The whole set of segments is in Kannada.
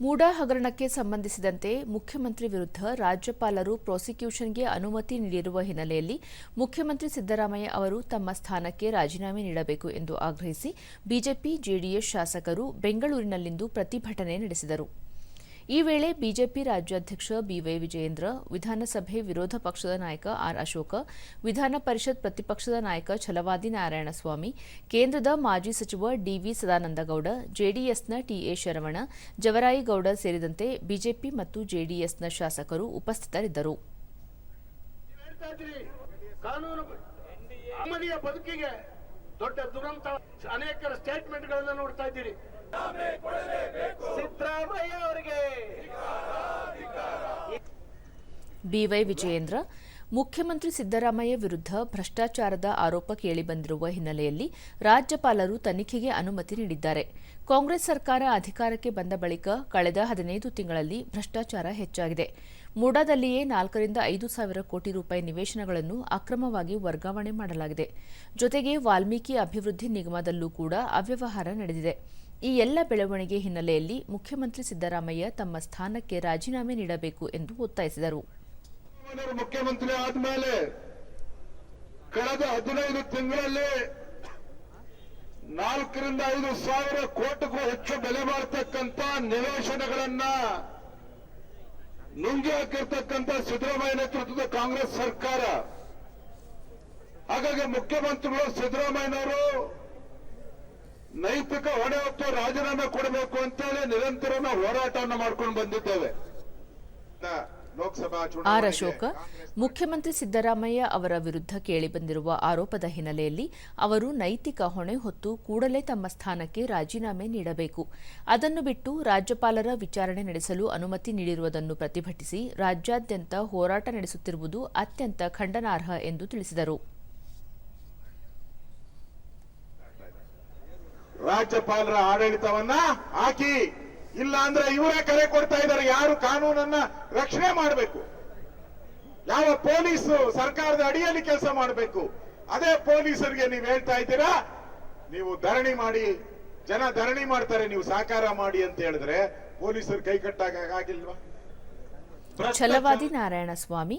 ಮೂಡಾ ಹಗರಣಕ್ಕೆ ಸಂಬಂಧಿಸಿದಂತೆ ಮುಖ್ಯಮಂತ್ರಿ ವಿರುದ್ಧ ರಾಜ್ಯಪಾಲರು ಪ್ರಾಸಿಕ್ಯೂಷನ್ಗೆ ಅನುಮತಿ ನೀಡಿರುವ ಹಿನ್ನೆಲೆಯಲ್ಲಿ ಮುಖ್ಯಮಂತ್ರಿ ಸಿದ್ದರಾಮಯ್ಯ ಅವರು ತಮ್ಮ ಸ್ಥಾನಕ್ಕೆ ರಾಜೀನಾಮೆ ನೀಡಬೇಕು ಎಂದು ಆಗ್ರಹಿಸಿ ಬಿಜೆಪಿ, ಜೆಡಿಎಸ್ ಶಾಸಕರು ಬೆಂಗಳೂರಿನಲ್ಲಿಂದು ಪ್ರತಿಭಟನೆ ನಡೆಸಿದರು. ಈ ವೇಳೆ ಬಿಜೆಪಿ ರಾಜ್ಯಾಧ್ಯಕ್ಷ ಬಿವೈ ವಿಜಯೇಂದ್ರ, ವಿಧಾನಸಭೆ ವಿರೋಧ ಪಕ್ಷದ ನಾಯಕ ಆರ್ ಅಶೋಕ, ವಿಧಾನ ಪರಿಷತ್ ಪ್ರತಿಪಕ್ಷದ ನಾಯಕ ಛಲವಾದಿ ನಾರಾಯಣಸ್ವಾಮಿ, ಕೇಂದ್ರದ ಮಾಜಿ ಸಚಿವ ಡಿವಿ ಸದಾನಂದಗೌಡ, ಜೆಡಿಎಸ್ನ ಟಿಎ ಶರವಣ, ಜವರಾಯಿಗೌಡ ಸೇರಿದಂತೆ ಬಿಜೆಪಿ ಮತ್ತು ಜೆಡಿಎಸ್ನ ಶಾಸಕರು ಉಪಸ್ಥಿತರಿದ್ದರು. ಬದುಕಿಗೆ ದೊಡ್ಡ ದುರಂತ ಅನೇಕರ ಸ್ಟೇಟ್ಮೆಂಟ್ಗಳನ್ನು ನೋಡ್ತಾ ಇದ್ದೀರಿ ಸಿದ್ದರಾಮಯ್ಯ ಅವರಿಗೆ ಬಿವೈ ವಿಜಯೇಂದ್ರ, ಮುಖ್ಯಮಂತ್ರಿ ಸಿದ್ದರಾಮಯ್ಯ ವಿರುದ್ಧ ಭ್ರಷ್ಟಾಚಾರದ ಆರೋಪ ಕೇಳಿಬಂದಿರುವ ಹಿನ್ನೆಲೆಯಲ್ಲಿ ರಾಜ್ಯಪಾಲರು ತನಿಖೆಗೆ ಅನುಮತಿ ನೀಡಿದ್ದಾರೆ. ಕಾಂಗ್ರೆಸ್ ಸರ್ಕಾರ ಅಧಿಕಾರಕ್ಕೆ ಬಂದ ಬಳಿಕ ಕಳೆದ ಹದಿನೈದು ತಿಂಗಳಲ್ಲಿ ಭ್ರಷ್ಟಾಚಾರ ಹೆಚ್ಚಾಗಿದೆ. ಮೂಡಾದಲ್ಲಿಯೇ ನಾಲ್ಕರಿಂದ ಐದು ಸಾವಿರ ಕೋಟಿ ರೂಪಾಯಿ ನಿವೇಶನಗಳನ್ನು ಅಕ್ರಮವಾಗಿ ವರ್ಗಾವಣೆ ಮಾಡಲಾಗಿದೆ. ಜೊತೆಗೆ ವಾಲ್ಮೀಕಿ ಅಭಿವೃದ್ಧಿ ನಿಗಮದಲ್ಲೂ ಕೂಡ ಅವ್ಯವಹಾರ ನಡೆದಿದೆ. ಈ ಎಲ್ಲ ಬೆಳವಣಿಗೆ ಹಿನ್ನೆಲೆಯಲ್ಲಿ ಮುಖ್ಯಮಂತ್ರಿ ಸಿದ್ದರಾಮಯ್ಯ ತಮ್ಮ ಸ್ಥಾನಕ್ಕೆ ರಾಜೀನಾಮೆ ನೀಡಬೇಕು ಎಂದು ಒತ್ತಾಯಿಸಿದರು. ಸಿದ್ದರಾಮಯ್ಯನವರು ಮುಖ್ಯಮಂತ್ರಿ ಆದ್ಮೇಲೆ ಕಳೆದ ಹದಿನೈದು ತಿಂಗಳಲ್ಲಿ ನಾಲ್ಕರಿಂದ ಐದು ಸಾವಿರ ಕೋಟಿಗೂ ಹೆಚ್ಚು ಬೆಲೆ ಮಾಡ್ತಕ್ಕಂತ ನಿವೇಶನಗಳನ್ನ ನುಂಗಿ ಹಾಕಿರ್ತಕ್ಕಂಥ ಸಿದ್ದರಾಮಯ್ಯ ನೇತೃತ್ವದ ಕಾಂಗ್ರೆಸ್ ಸರ್ಕಾರ. ಹಾಗಾಗಿ ಮುಖ್ಯಮಂತ್ರಿಗಳು ಸಿದ್ದರಾಮಯ್ಯನವರು ನೈತಿಕ ಹೊಣೆ ಹೊತ್ತು ರಾಜೀನಾಮೆ ಕೊಡಬೇಕು ಅಂತೇಳಿ ನಿರಂತರ ನಾವು ಹೋರಾಟವನ್ನು ಮಾಡ್ಕೊಂಡು ಬಂದಿದ್ದೇವೆ. ಆರ್ ಅಶೋಕ ಮುಖ್ಯಮಂತ್ರಿ ಸಿದ್ದರಾಮಯ್ಯ ಅವರ ವಿರುದ್ಧ ಕೇಳಿಬಂದಿರುವ ಆರೋಪದ ಹಿನ್ನೆಲೆಯಲ್ಲಿ ಅವರು ನೈತಿಕ ಹೊಣೆ ಹೊತ್ತು ಕೂಡಲೇ ತಮ್ಮ ಸ್ಥಾನಕ್ಕೆ ರಾಜೀನಾಮೆ ನೀಡಬೇಕು. ಅದನ್ನು ಬಿಟ್ಟು ರಾಜ್ಯಪಾಲರ ವಿಚಾರಣೆ ನಡೆಸಲು ಅನುಮತಿ ನೀಡಿರುವುದನ್ನು ಪ್ರತಿಭಟಿಸಿ ರಾಜ್ಯಾದ್ಯಂತ ಹೋರಾಟ ನಡೆಸುತ್ತಿರುವುದು ಅತ್ಯಂತ ಖಂಡನಾರ್ಹ ಎಂದು ತಿಳಿಸಿದರು. ರಾಜ್ಯಪಾಲರ ಆಡಳಿತವನ್ನ ಹಾಕಿ. ಇಲ್ಲ ಅಂದ್ರೆ ಇವರೇ ಕರೆ ಕೊಡ್ತಾ ಇದ್ದಾರೆ. ಯಾರು ಕಾನೂನನ್ನ ರಕ್ಷಣೆ ಮಾಡಬೇಕು? ಯಾವ ಪೊಲೀಸ್ ಸರ್ಕಾರದ ಅಡಿಯಲ್ಲಿ ಕೆಲಸ ಮಾಡಬೇಕು? ಅದೇ ಪೊಲೀಸರಿಗೆ ನೀವು ಹೇಳ್ತಾ ಇದ್ದೀರಾ? ನೀವು ಧರಣಿ ಮಾಡಿ, ಜನ ಧರಣಿ ಮಾಡ್ತಾರೆ, ನೀವು ಸಹಕಾರ ಮಾಡಿ ಅಂತ ಹೇಳಿದ್ರೆ ಪೊಲೀಸರು ಕೈ ಕಟ್ಟಾಗಿಲ್ವಾ ಛಲವಾದಿ ನಾರಾಯಣಸ್ವಾಮಿ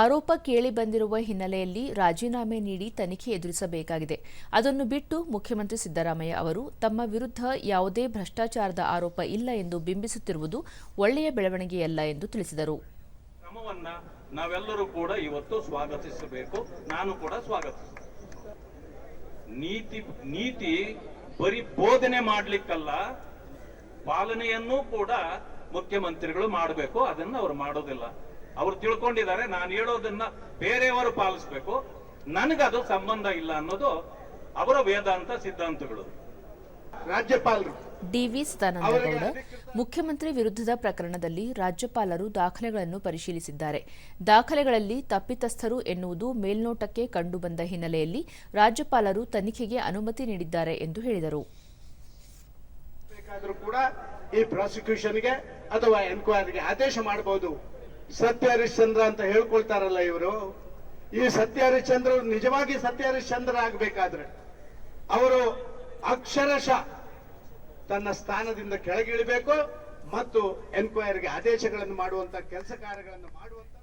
ಆರೋಪ ಕೇಳಿ ಬಂದಿರುವ ಹಿನ್ನೆಲೆಯಲ್ಲಿ ರಾಜೀನಾಮೆ ನೀಡಿ ತನಿಖೆ ಎದುರಿಸಬೇಕಾಗಿದೆ. ಅದನ್ನು ಬಿಟ್ಟು ಮುಖ್ಯಮಂತ್ರಿ ಸಿದ್ದರಾಮಯ್ಯ ಅವರು ತಮ್ಮ ವಿರುದ್ಧ ಯಾವುದೇ ಭ್ರಷ್ಟಾಚಾರದ ಆರೋಪ ಇಲ್ಲ ಎಂದು ಬಿಂಬಿಸುತ್ತಿರುವುದು ಒಳ್ಳೆಯ ಬೆಳವಣಿಗೆಯಲ್ಲ ಎಂದು ತಿಳಿಸಿದರು. ನಾವೆಲ್ಲರೂ ಕೂಡ ಇವತ್ತು ಸ್ವಾಗತಿಸಬೇಕು. ನಾನು ಕೂಡ ಸ್ವಾಗತ ನೀತಿ ನೀತಿ ಬರೀ ಬೋಧನೆ ಮಾಡ್ಲಿಕ್ಕಲ್ಲ, ಪಾಲನೆಯನ್ನೂ ಕೂಡ ಮುಖ್ಯಮಂತ್ರಿಗಳು ಮಾಡಬೇಕು ಅದನ್ನ ಅವ್ರು ಮಾಡೋದಿಲ್ಲ. ಅವ್ರು ತಿಳ್ಕೊಂಡಿದ್ದಾರೆ ನಾನು ಹೇಳೋದನ್ನ ಬೇರೆಯವರು ಪಾಲಿಸ್ಬೇಕು. ನನಗದು ಸಂಬಂಧ ಇಲ್ಲ ಅನ್ನೋದು ಅವರ ವೇದಾಂತ ಸಿದ್ಧಾಂತಗಳು. ರಾಜ್ಯಪಾಲರು. ಡಿವಿ ಸದಾನಂದಗೌಡ ಮುಖ್ಯಮಂತ್ರಿ ವಿರುದ್ಧದ ಪ್ರಕರಣದಲ್ಲಿ ರಾಜ್ಯಪಾಲರು ದಾಖಲೆಗಳನ್ನು ಪರಿಶೀಲಿಸಿದ್ದಾರೆ. ದಾಖಲೆಗಳಲ್ಲಿ ತಪ್ಪಿತಸ್ಥರು ಎನ್ನುವುದು ಮೇಲ್ನೋಟಕ್ಕೆ ಕಂಡುಬಂದ ಹಿನ್ನೆಲೆಯಲ್ಲಿ ರಾಜ್ಯಪಾಲರು ತನಿಖೆಗೆ ಅನುಮತಿ ನೀಡಿದ್ದಾರೆ ಎಂದು ಹೇಳಿದರು. ಬೇಕಾದ್ರೂ ಕೂಡ ಈ ಪ್ರಾಸಿಕ್ಯೂಷನ್ಗೆ ಅಥವಾ ಎನ್ಕ್ವೈರಿಗೆ ಆದೇಶ ಮಾಡಬಹುದು. ಸತ್ಯ ಹರಿಶ್ಚಂದ್ರ ಅಂತ ಹೇಳ್ಕೊಳ್ತಾರಲ್ಲ ಇವರು. ಈ ಸತ್ಯ ಹರಿಶ್ಚಂದ್ರ ನಿಜವಾಗಿ ಸತ್ಯ ಹರಿಶ್ಚಂದ್ರ ಆಗ್ಬೇಕಾದ್ರೆ ಅವರು ಅಕ್ಷರಶಃ ತನ್ನ ಸ್ಥಾನದಿಂದ ಕೆಳಗಿಳಿಬೇಕು ಮತ್ತು ಎನ್ಕ್ವೈರಿಗೆ ಆದೇಶಗಳನ್ನು ಮಾಡುವಂತ ಕೆಲಸ ಕಾರ್ಯಗಳನ್ನು ಮಾಡುವಂತ